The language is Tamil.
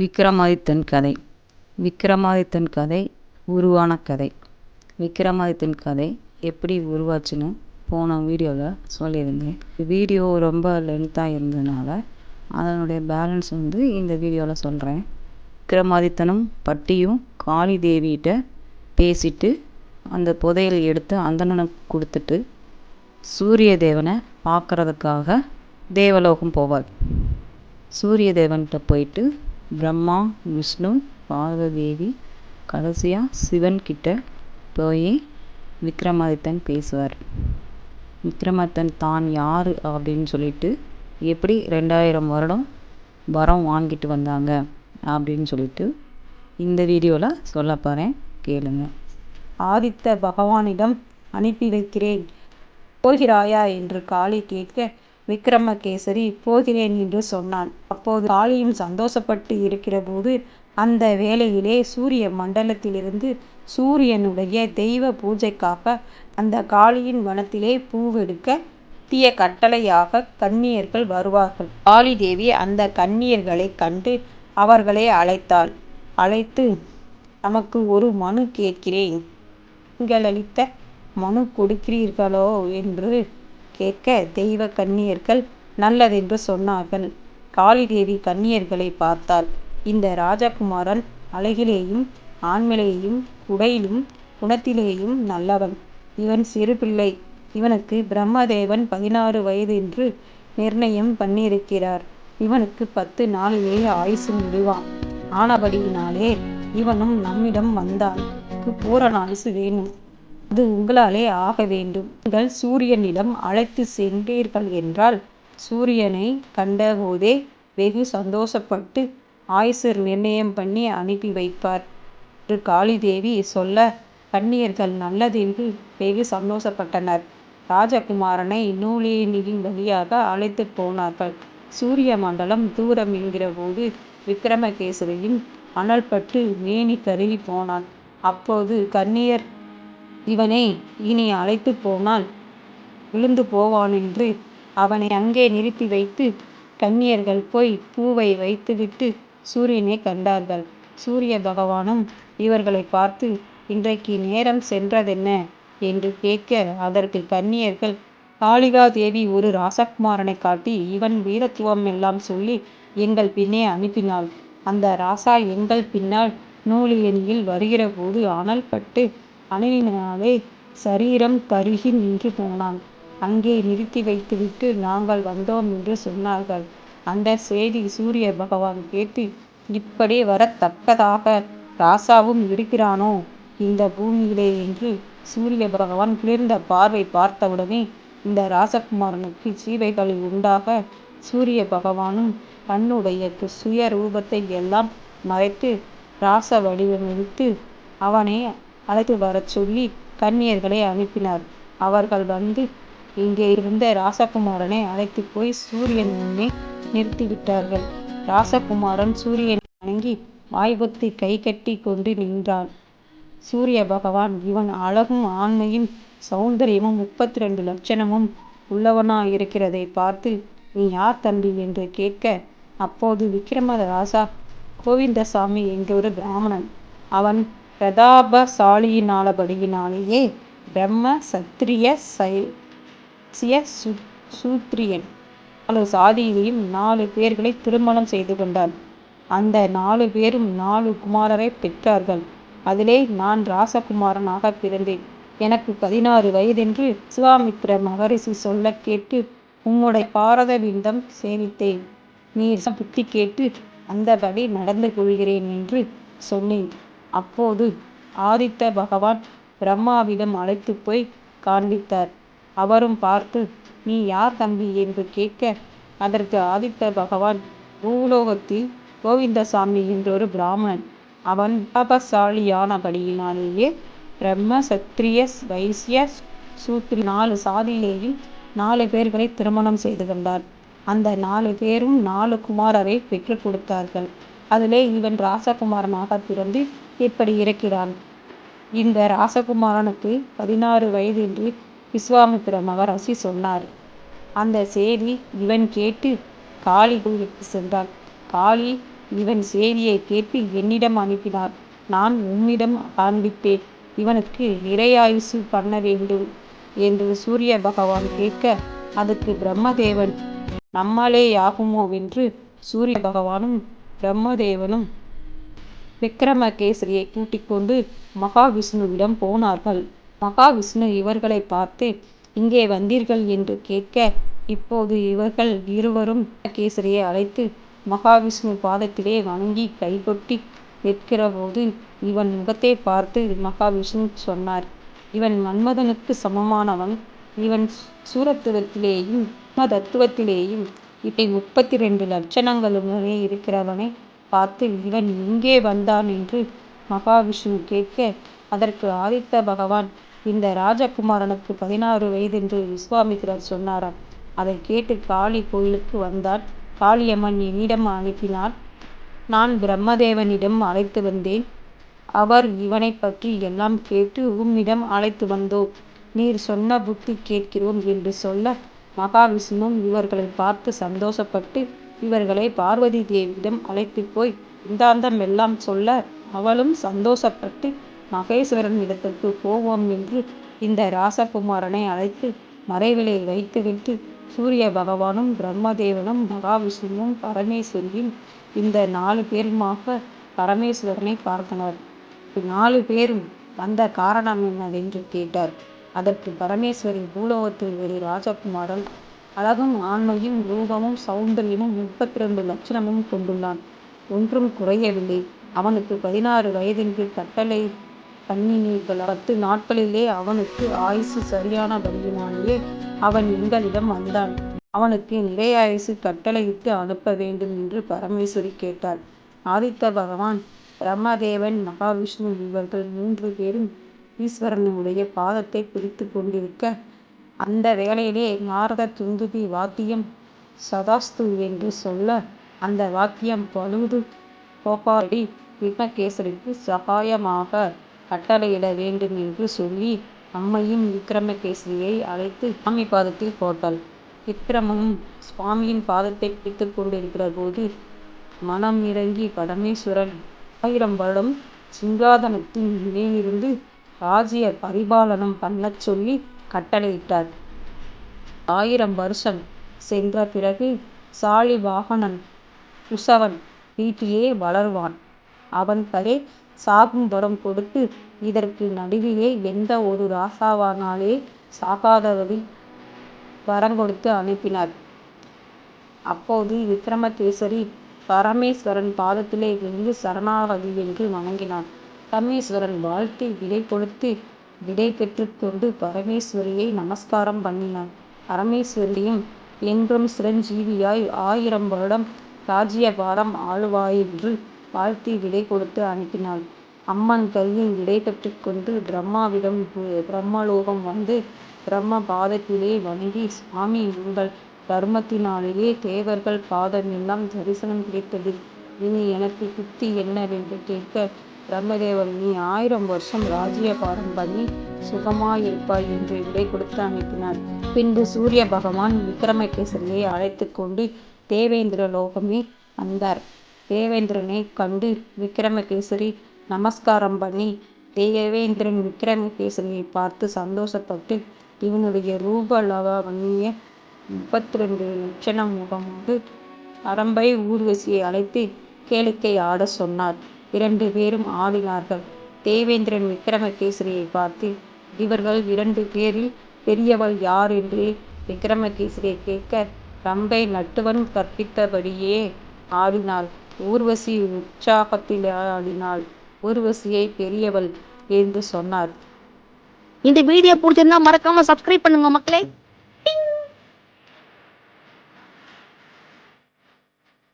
விக்ரமாதித்தன் கதை. விக்ரமாதித்தன் கதை உருவான கதை. விக்ரமாதித்தன் கதை எப்படி உருவாச்சுன்னு போன வீடியோவில் சொல்லியிருந்தேன். வீடியோ ரொம்ப லென்த்தாக இருந்ததுனால அதனுடைய பேலன்ஸ் வந்து இந்த வீடியோவில் சொல்கிறேன் விக்ரமாதித்தனும் பட்டியும் காளி தேவிகிட்ட பேசிட்டு அந்த புதையல் எடுத்து அந்தணனுக்கு கொடுத்துட்டு சூரிய தேவனை பார்க்கறதுக்காக தேவலோகம் போவார். சூரிய தேவன்கிட்ட போயிட்டு பிரம்மா விஷ்ணு பார்வதேவி கடைசியாக சிவன்கிட்ட போய் விக்ரமாதித்தன் பேசுவார். விக்ரமாதித்தன் தான் யார் அப்படின்னு சொல்லிட்டு எப்படி ரெண்டாயிரம் வருடம் வரம் வாங்கிட்டு வந்தாங்க அப்படின்னு சொல்லிட்டு இந்த வீடியோவில் சொல்ல போகிறேன் கேளுங்க. ஆதித்த பகவானிடம் அனுப்பி வைக்கிறேன் போகிறாயா? என்று காளி கேட்க விக்ரமகேசரி போகிறேன் என்று சொன்னான். அப்போது காளியும் சந்தோஷப்பட்டு இருக்கிறபோது அந்த வேளையிலே சூரிய மண்டலத்திலிருந்து சூரியனுடைய தெய்வ பூஜைக்காக அந்த காளியின் வனத்திலே பூவெடுக்க தீய கட்டளையாக கன்னியர்கள் வருவார்கள். காளி தேவி அந்த கண்ணியர்களை கண்டு அவர்களை அழைத்தாள். அழைத்து நமக்கு ஒரு மனு கேட்கிறேன். நீங்கள் அளித்த மனு கொடுக்கிறீர்களோ? என்று கேட்க தெய்வ கன்னியர்கள் நல்லதென்று சொன்னார்கள். காளிதேவி கன்னியர்களை பார்த்தாள். இந்த ராஜகுமாரன் அழகிலேயும் ஆண்மையிலேயும் உடையிலும் குணத்திலேயும் நல்லவன். இவன் சிறு பிள்ளை. இவனுக்கு பிரம்மதேவன் பதினாறு வயது என்று நிர்ணயம் பண்ணியிருக்கிறார். இவனுக்கு பத்து நாளிலே ஆயுசு முடிவான் ஆனபடியினாலே இவனும் நம்மிடம் வந்தான். பூரண ஆயுசு வேணும். அது உங்களாலே ஆக வேண்டும். நீங்கள் சூரியனிடம் அழைத்து சென்றீர்கள் என்றால் சூரியனை கண்டபோதே வெகு சந்தோஷப்பட்டு ஆயுசு நிர்ணயம் பண்ணி அனுப்பி வைப்பார். என்று காளிதேவி சொல்ல கன்னியர்கள் நல்லதென்று வெகு சந்தோஷப்பட்டனர். ராஜகுமாரனை நூலினின் வழியாக அழைத்து போனார்கள். சூரிய மண்டலம் தூரம் என்கிற போது விக்ரமகேசரியும் அனல்பட்டு மேனி கருகி போனான். அப்போது கன்னியர் இவனை இனி அழைத்து போனால் விழுந்து போவானென்று அவனை அங்கே நிறுத்தி வைத்து கன்னியர்கள் போய் பூவை வைத்துவிட்டு சூரியனை கண்டார்கள். சூரிய பகவானும் இவர்களை பார்த்து இன்றைக்கு நேரம் சென்றதென்ன என்று கேட்க அதற்கு கன்னியர்கள் காளிகா தேவி ஒரு ராசகுமாரனை காட்டி இவன் வீரத்துவம் எல்லாம் சொல்லி எங்கள் பின்னே அனுப்பினாள். அந்த ராசா எங்கள் பின்னால் நூலியனியில் வருகிற போது அனல் சரீரம் கருகி நின்று போனான். அங்கே நிறுத்தி வைத்துவிட்டு நாங்கள் வந்தோம் என்று சொன்னார்கள். அந்த செய்தி சூரிய பகவான் கேட்டு இப்படி வரத்தக்கதாக ராசாவும் இருக்கிறானோ? இந்த பூமியிலே என்று சூரிய பகவான் குளிர்ந்த பார்வை பார்த்தவுடனே இந்த ராசகுமாரனுக்கு சீவைகள் உண்டாக சூரிய பகவானும் தன்னுடைய சுய ரூபத்தை எல்லாம் மறைத்து ராச வடிவமெடுத்து அவனை அழைத்து வரச் சொல்லி கன்னியர்களை அனுப்பினார். அவர்கள் வந்து இங்கே இருந்த ராசகுமாரனை அழைத்து போய் சூரியன் முன்னே நிறுத்திவிட்டார்கள். ராசகுமாரன் சூரியனை வணங்கி வாய்பொத்தி கை கட்டி கொண்டு நின்றான். சூரிய பகவான் இவன் அழகும் ஆண்மையின் சௌந்தரியமும் முப்பத்தி ரெண்டு லட்சணமும் உள்ளவனாயிருக்கிறதை பார்த்து நீ யார் தம்பி? என்று கேட்க அப்போது விக்ரம ராசா கோவிந்தசாமி ஒரு பிராமணன். அவன் பிரதாபசாலியினாலபடியினாலேயே பிரம்ம சத்திரிய சைசிய சூத்ரியன் நாலு சாதியிலையும் நாலு பேர்களை திருமணம் செய்து கொண்டான். அந்த நாலு பேரும் நாலு குமாரரை பெற்றார்கள். அதிலே நான் ராசகுமாரனாக பிறந்தேன். எனக்கு பதினாறு வயதென்று விஸ்வாமித்ர மகரிஷி சொல்ல கேட்டு உம்முடைய பாரத விந்தம் சேமித்தேன். நீர் புத்தி கேட்டு அந்தபடி நடந்து கொள்கிறேன் என்று சொன்னேன். அப்போது ஆதித்த பகவான் பிரம்மாவிடம் அழைத்து போய் காண்பித்தார். அவரும் பார்த்து நீ யார் தம்பி? என்று கேட்க அதற்கு ஆதித்த பகவான் பூலோகத்தில் கோவிந்தசாமி என்றொரு பிராமணன். அவன் பாபசாலியானபடியினாலேயே பிரம்ம சத்திரிய வைசிய சூத்ரி நாலு சாதியிலேயும் நாலு பேர்களை திருமணம் செய்து கொண்டார். அந்த நாலு பேரும் நாலு குமாரரை பெற்றுக் கொடுத்தார்கள். அதிலே இவன் ராசகுமாரனாக பிறந்து இப்படி இறக்கிறான் இந்த ராசகுமாரனுக்கு பதினாறு வயது என்று விஸ்வாமித்திர மகராசி சொன்னார். அந்த செய்தி இவன் கேட்டு காளி கோயிலுக்கு சென்றான். காளி இவன் செய்தியை கேட்டு என்னிடம் அனுப்பினார். நான் உம்மிடம் காண்பித்தேன் இவனுக்கு நிறையாயுசு பண்ண வேண்டும் என்று சூரிய பகவான் கேட்க அதுக்கு பிரம்மதேவன் நம்மாலே யாகுமோவென்று சூரிய பகவானும் பிரம்மதேவனும் விக்ரமகேசரியை கூட்டிக் கொண்டு மகாவிஷ்ணுவிடம் போனார்கள். மகாவிஷ்ணு இவர்களை பார்த்து இங்கே வந்தீர்கள் என்று கேட்க இப்போது இவர்கள் இருவரும் கேசரியை அழைத்து மகாவிஷ்ணு பாதத்திலே வணங்கி கைகொட்டி நிற்கிறபோது இவன் முகத்தை பார்த்து மகாவிஷ்ணு சொன்னார் இவன் மன்மதனுக்கு சமமானவன். இவன் சூரத்துவத்திலேயும் தத்துவத்திலேயும் இப்படி முப்பத்தி ரெண்டு லட்சணங்களுமே இருக்கிறவனே. பார்த்து இவன் இங்கே வந்தான் என்று மகாவிஷ்ணு கேட்க அதற்கு ஆதித்த பகவான் இந்த ராஜகுமாரனுக்கு பதினாறு வயதென்று விஸ்வாமித்திரர் சொன்னாராம். அதை கேட்டு காளி கோயிலுக்கு வந்தான் காளியம்மன் என்னிடம் அனுப்பினார். நான் பிரம்மதேவனிடம் அழைத்து வந்தேன். அவர் இவனை பற்றி எல்லாம் கேட்டு உம்மிடம் அழைத்து வந்தோம் நீர் சொன்ன புத்தி கேட்கிறோம் என்று சொல்ல மகாவிஷ்ணு இவர்களை பார்த்து சந்தோஷப்பட்டு இவர்களை பார்வதி தேவியிடம் அழைத்து போய் சிந்தாந்தம் எல்லாம் சொல்ல அவளும் சந்தோஷப்பட்டு மகேஸ்வரன் இடத்துக்கு போவோம் என்று இந்த ராசகுமாரனை அழைத்து மறைவிலை வைத்துவிட்டு சூரிய பகவானும் பிரம்மதேவனும் மகாவிஷ்ணுவும் பரமேஸ்வரியும் இந்த நாலு பேருமாக பரமேஸ்வரனை பார்த்தனர். நாலு பேரும் வந்த காரணம் என்னவென்று கேட்டார். அதற்கு பரமேஸ்வரி பூலோகத்தில் ஒரு ராஜகுமாரன் அழகும் ஆண்மையும் ரூபமும் சௌந்தரியமும் முப்பத்தி ரெண்டு லட்சணமும் கொண்டுள்ளான். ஒன்றும் குறையவில்லை. அவனுக்கு பதினாறு வயதிற்கு கட்டளை பண்ணினீர்கள்? பத்து நாட்களிலே அவனுக்கு ஆயுசு சரியானபடியினாலேயே அவன் எங்களிடம் வந்தான். அவனுக்கு நிறையாயுசு கட்டளையிட்டு அனுப்ப வேண்டும் என்று பரமேஸ்வரி கேட்டாள். ஆதித்த பகவான் பிரம்மதேவன் மகாவிஷ்ணு இவர்கள் மூன்று பேரும் ஈஸ்வரனுடைய பாதத்தை பிடித்து கொண்டிருக்க அந்த வேளையிலே நாரத துந்துபி வாத்தியம் சதாஸ்து என்று சொல்ல அந்த வாக்கியம் பழுது கோபாலடி விக்னகேசரிக்கு சகாயமாக கட்டளையிட வேண்டும் என்று சொல்லி அம்மையும் விக்ரமகேசரியை அழைத்து சுவாமி பாதத்தில் போட்டாள். விக்ரமனும் சுவாமியின் பாதத்தை பிடித்து கொண்டிருக்கிற போது மனம் இறங்கி பரமேஸ்வரன் ஆயிரம் வருடம் சிங்காதனத்தின் மேலிருந்து ராஜ்ய பரிபாலனம் பண்ணச் சொல்லி கட்டளையிட்டார். ஆயிரம் வருஷம் சென்ற பிறகு சாலிவாகனன் குசவன் வீட்டிலே வளர்வான். அவன் கரை சாகும் வரம் கொடுத்து இதற்கு நடுவிலே எந்த ஒரு ராசாவானாலே சாகாதபடி வரம் கொடுத்து அனுப்பினார். அப்போது விக்ரமகேசரி பரமேஸ்வரன் பாதத்திலே விழுந்து சரணாகதி என்று வணங்கினான். பரமேஸ்வரன் வாழ்த்தி விடை கொடுத்து விடை பெற்றுக்கொண்டு பரமேஸ்வரியை நமஸ்காரம் பண்ணினான். பரமேஸ்வரியும் என்றும் சிரஞ்சீவியாய் ஆயிரம் வருடம் ராஜ்யபாரம் ஆளுவாயென்று வாழ்த்தி விடை கொடுத்து அனுப்பினாள். அம்மன் கையில் விடை பெற்றுக்கொண்டு பிரம்மாவிடம் பிரம்மலோகம் வந்து பிரம்ம பாதத்திலே வணங்கி சுவாமி உங்கள் தர்மத்தினாலேயே தேவர்கள் பாதம் எல்லாம் தரிசனம் கிடைத்தது. இனி எனக்கு புத்தி என்னவென்று கேட்க பிரம்மதேவன் நீ ஆயிரம் வருஷம் ராஜ்யபாரம் பண்ணி சுகமாயிருப்பாய் என்று விடை கொடுத்து அனுப்பினார். பின்பு சூரிய பகவான் விக்ரமகேசரியை அழைத்து கொண்டு தேவேந்திர லோகமே வந்தார். தேவேந்திரனை கண்டு விக்ரமகேசரி நமஸ்காரம் பண்ணி தேவேந்திரன் விக்ரமகேசரியை பார்த்து சந்தோஷப்பட்டு இவனுடைய ரூப லவண்ய முப்பத்தி ரெண்டு லட்சணம் முகமோடு அரம்பை ஊர்வசியை அழைத்து கேளிக்கை ஆட சொன்னார். இரண்டு பேரும் ஆடினார்கள். தேவேந்திரன் விக்ரமகேசரியை பார்த்து இவர்கள் இரண்டு பேரில் பெரியவள் யார் என்று விக்ரமகேசரியை கேட்க ரம்பை நட்டுவன் கற்பித்தபடியே ஆடினாள். ஊர்வசி உற்சாகத்தில் ஆடினாள். ஊர்வசியை பெரியவள் என்று சொன்னார். இந்த வீடியோ பிடிச்சிருந்தா மறக்காம சப்ஸ்கிரைப் பண்ணுங்க மக்களே.